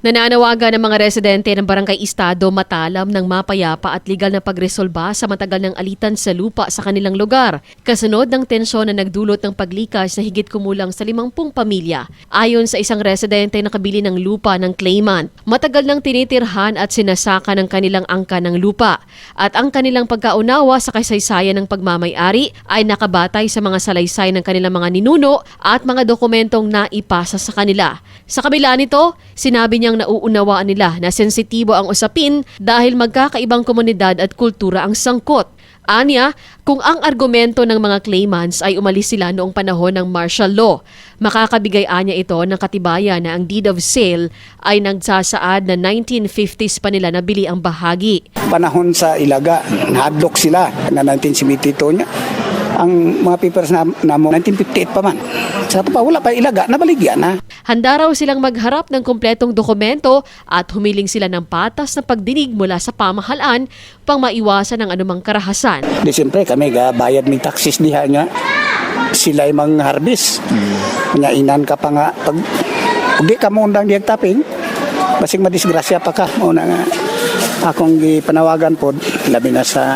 Nananawagan ng mga residente ng Barangay Estado matalam ng mapayapa at legal na pagresolba sa matagal ng alitan sa lupa sa kanilang lugar. Kasunod ng tensyon na nagdulot ng paglikas na higit kumulang sa 50 pamilya. Ayon sa isang residente na kabili ng lupa ng claimant, matagal nang tinitirhan at sinasaka ng kanilang angka ng lupa. At ang kanilang pagkaunawa sa kasaysayan ng pagmamayari ay nakabatay sa mga salaysay ng kanilang mga ninuno at mga dokumentong naipasa sa kanila. Sa kabila nito, sinabi niyang nauunawaan nila na sensitibo ang usapin dahil magkakaibang komunidad at kultura ang sangkot. Anya, kung ang argumento ng mga claimants ay umalis sila noong panahon ng martial law, makakabigay anya ito ng katibayan na ang deed of sale ay nagsasaad na 1950s pa nila nabili ang bahagi. panahon sa Ilaga, nahadlok sila na 1972 niya. Ang mga papers na, na mo, 1958 pa man. Sa pa, wala pa Ilaga, nabaligyan na. Handa raw silang magharap ng kompletong dokumento at humiling sila ng patas na pagdinig mula sa pamahalaan pang maiwasan ang anumang karahasan. Di siyempre kami ga bayad ng taxes diha nga. Sila ay mga harvest. Kanya inan ka pa nga. Pag, pag di ka mo undang diyag taping, basig madisgrasya pa ka. Muna nga akong gipanawagan po, labi na sa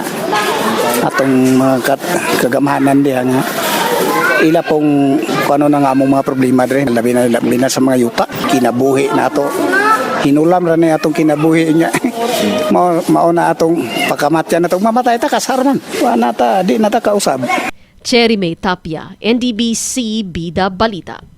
atong mga kagamahanan diha nga. Ila pong kung ano na nga among mga problema dre, labi na, labi na sa mga yuta. Kinabuhi na ato. Hinulam ra na atong kinabuhi niya. mao mao na atong pagkamatyan atong mamatay ta kasarman. Wa na ta di na ta kausab. Cherry May Tapia, NDBC Bida Balita.